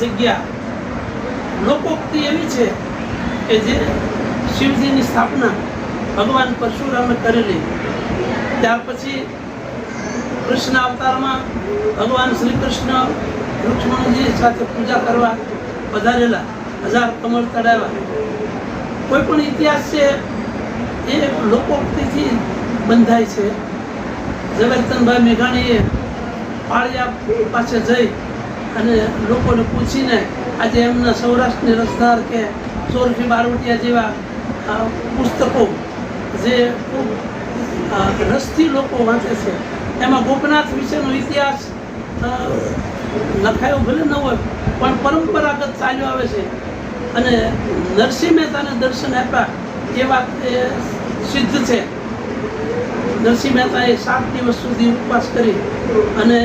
જગ્યા. લોકોક્તિ એવી છે કે જે શિવજીની સ્થાપના ભગવાન પરશુરામે કરેલી. ત્યાર પછી કૃષ્ણ અવતારમાં ભગવાન શ્રી કૃષ્ણ લક્ષ્મણજી સાથે પૂજા કરવા પધારેલા, હજાર કમળ તળાવ્યા કોઈ પણ ઇતિહાસ છે એ લોકોક્તિથી બંધાય છે. ઝવેરચંદભાઈ મેઘાણીએ પાળિયા પાસે જઈ અને લોકોને પૂછીને આજે એમના સૌરાષ્ટ્રની રસધાર કે ચોરફી બારવટિયા જેવા પુસ્તકો જે ખૂબ રસથી લોકો વાંચે છે, એમાં ગોપનાથ વિશેનો ઇતિહાસ લખાયો ભલે ન હોય, પણ પરંપરાગત ચાલ્યો આવે છે. અને નરસિંહ મહેતાને દર્શન આપ્યા એ વાત એ સિદ્ધ છે. નરસિંહ મહેતાએ સાત દિવસ સુધી ઉપવાસ કરી અને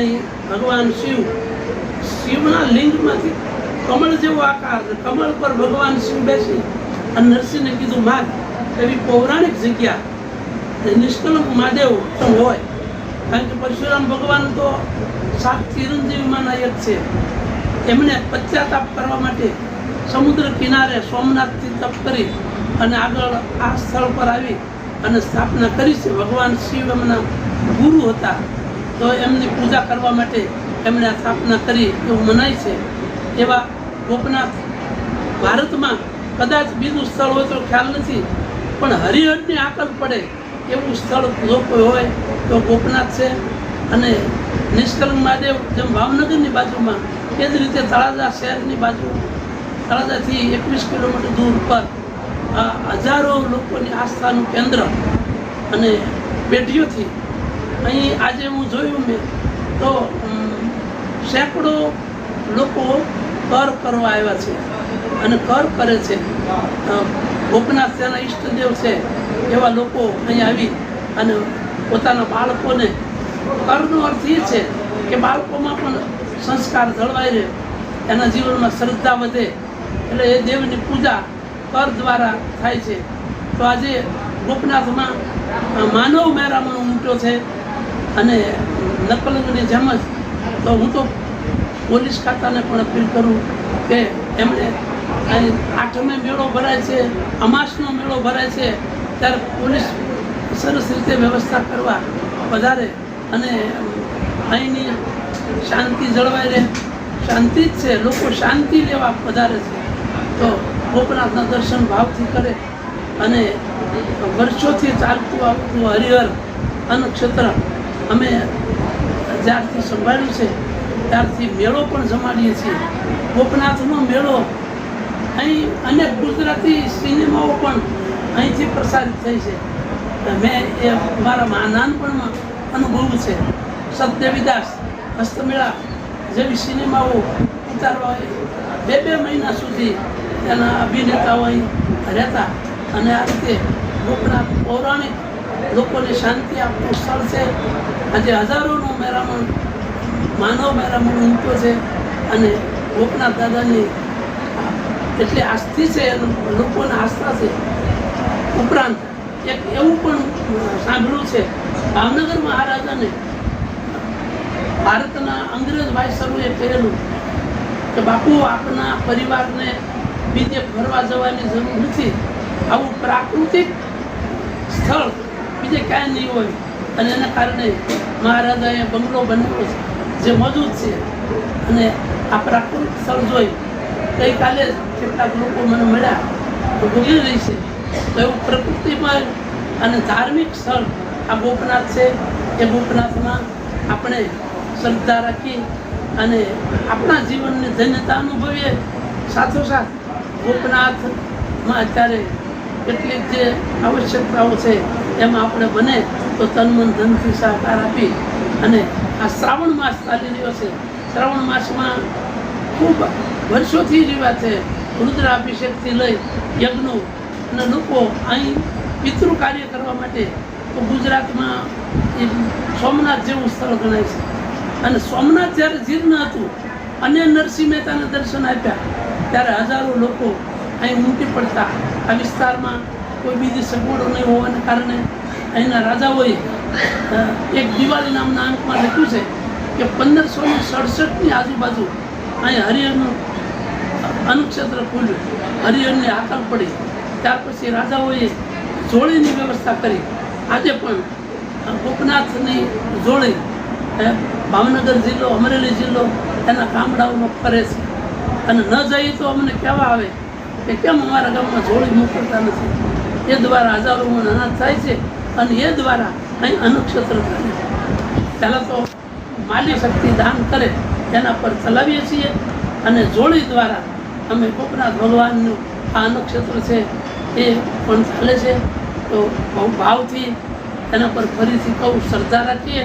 ભગવાન શિવ શિવના લિંગમાંથી કમળ જેવો આકાર કમળ પર ભગવાન શિવ બેસી અને નરસિંહને કીધું માગ એવી પૌરાણિક જગ્યા નિષ્કલંક મહાદેવ પણ હોય. કારણ કે પરશુરામ ભગવાન તો સાત ચિરંજીવીમાંના એક છે. એમણે પશ્ચાતાપ કરવા માટે સમુદ્ર કિનારે સોમનાથથી તપ કરી અને આગળ આ સ્થળ પર આવી અને સ્થાપના કરી છે. ભગવાન શિવ એમના ગુરુ હતા. તો એમની પૂજા કરવા માટે એમણે સ્થાપના કરી એવું મનાય છે. એવા ગોપનાથ ભારતમાં કદાચ બીજું સ્થળ હોય તો ખ્યાલ નથી, પણ હરિહરની આકલ પડે એવું સ્થળ જો કોઈ હોય તો ગોપનાથ છે. અને નિષ્કલંક મહાદેવ જેમ ભાવનગરની બાજુમાં એ જ રીતે તળાજા શહેરની બાજુ, તળાજાથી એકવીસ કિલોમીટર દૂર પર આ હજારો લોકોની આસ્થાનું કેન્દ્ર અને પેઢીઓથી. અહીં આજે હું જોયું મેં, તો સેંકડો લોકો કર કરવા આવ્યા છે અને કર કરે છે. અ, ગોપનાથ તેના ઈષ્ટદેવ છે એવા લોકો અહીં આવી અને પોતાના બાળકોને કરનો અર્થ એ છે કે બાળકોમાં પણ સંસ્કાર જળવાઈ રહે એના જીવનમાં શ્રદ્ધા વધે એટલે એ દેવની પૂજા કર દ્વારા થાય છે. તો આજે ગોપનાથમાં માનવ મેરામણ ઉમટ્યો છે અને નકલંગની જેમ જ તો હું તો પોલીસ ખાતાને પણ અપીલ કરું કે એમણે આઠમે મેળો ભરાય છે, અમાસનો મેળો ભરાય છે, ત્યારે પોલીસ સરસ રીતે વ્યવસ્થા કરવા વધારે અને અહીંની શાંતિ જળવાઈ રહે. શાંતિ જ છે, લોકો શાંતિ લેવા વધારે છે. તો ગોપનાથના દર્શન ભાવથી કરે અને વર્ષોથી ચાલતું આવતું હરિહર અન્નક્ષેત્ર અમે જ્યારથી સંભાળ્યું છે. ત્યારથી મેળો પણ જમાડીએ છીએ. ગોપનાથનો મેળો અહીં અનેક ગુજરાતી સિનેમાઓ પણ અહીંથી પ્રસારિત થઈ છે. મેં એ મારા નાનપણમાં અનુભવ્યું છે. સતદેવીદાસ હસ્તમેળા જેવી સિનેમાઓ ઉતારવા બે બે મહિના સુધી એના અભિનેતાઓ અહીં રહેતા. અને આ રીતે ગોપનાથ પૌરાણિક લોકોને શાંતિ આપતું સ્થળ છે. આજે હજારોનું મેરામણ, માનવ મેરામણ ઉમટ્યો છે અને ગોપનાથ દાદાની એટલે આસ્થી છે લોકોને આસ્થા છે. ઉપરાંત એક એવું પણ સાંભળ્યું છે, ભાવનગર મહારાજાને ભારતના અંગ્રેજ વાયસરોએ કહેલું કે, બાપુ, આપના પરિવારને બીજે ફરવા જવાની જરૂર નથી. આવું પ્રાકૃતિક સ્થળ બીજે કાંઈ નહીં હોય. અને એના કારણે મહારાજાએ બંગલો બનાવ્યો છે, જે મજૂદ છે. અને આ પ્રાકૃતિક સ્થળ જોઈ ગઈકાલે કેટલાક લોકો મને મળ્યા, તો ભૂલી રહી છે. તો એવું પ્રકૃતિમાં અને ધાર્મિક સ્થળ, આ ગોપનાથ છે, એ ગોપનાથમાં આપણે શ્રદ્ધા રાખી અને આપણા જીવનની ધન્યતા અનુભવીએ. સાથોસાથ ગોપનાથમાં અત્યારે કેટલીક જે આવશ્યકતાઓ છે એમાં આપણે બને તો તન ધનથી સહકાર આપી અને આ શ્રાવણ માસ ચાલી રહ્યો છે. શ્રાવણ માસમાં ખૂબ વર્ષોથી રિવાજ છે. રુદ્રાભિષેકથી લઈ યજ્ઞો અને લોકો અહીં પિતૃ કાર્ય કરવા માટે તો ગુજરાતમાં એ સોમનાથ જેવું સ્થળ ગણાય છે. અને સોમનાથ જ્યારે જીર્ણ હતું, અને નરસિંહ મહેતાને દર્શન આપ્યા, ત્યારે હજારો લોકો અહીં ઉમટી પડતા આ વિસ્તારમાં કોઈ બીજી સગવડો નહીં હોવાને કારણે અહીંના રાજાઓએ એક દિવાળી નામના અંકમાં લખ્યું છે કે પંદરસો ને સડસઠની આજુબાજુ અહીં હરિહરનું અનુક્ષેત્ર ખુલ્યું, હરિહરની હાકલ પડી. ત્યાર પછી રાજાઓએ જોડીની વ્યવસ્થા કરી. આજે પણ ગોપનાથની જોડી ભાવનગર જિલ્લો, અમરેલી જિલ્લો એના ગામડાઓમાં ફરે છે. અને ન જઈએ તો અમને કહેવા આવે કે કેમ અમારા ગામમાં જોડી મોકલતા નથી? એ દ્વારા હજારોમાં અનાજ થાય છે અને એ દ્વારા અહીં અનુક્ષેત્ર થાય પહેલાં તો માલી શક્તિ દાન કરે તેના પર ચલાવીએ છીએ અને જોડી દ્વારા અમે ગોપનાથ ભગવાનનું આ અનુક્ષેત્ર છે એ પણ ચાલે છે. તો બહુ ભાવથી એના પર ફરીથી કહું, શ્રદ્ધા રાખીએ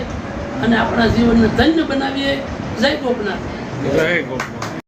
અને આપણા જીવનને ધન્ય બનાવીએ. જય ગોપનાથ. જય ગોપાલ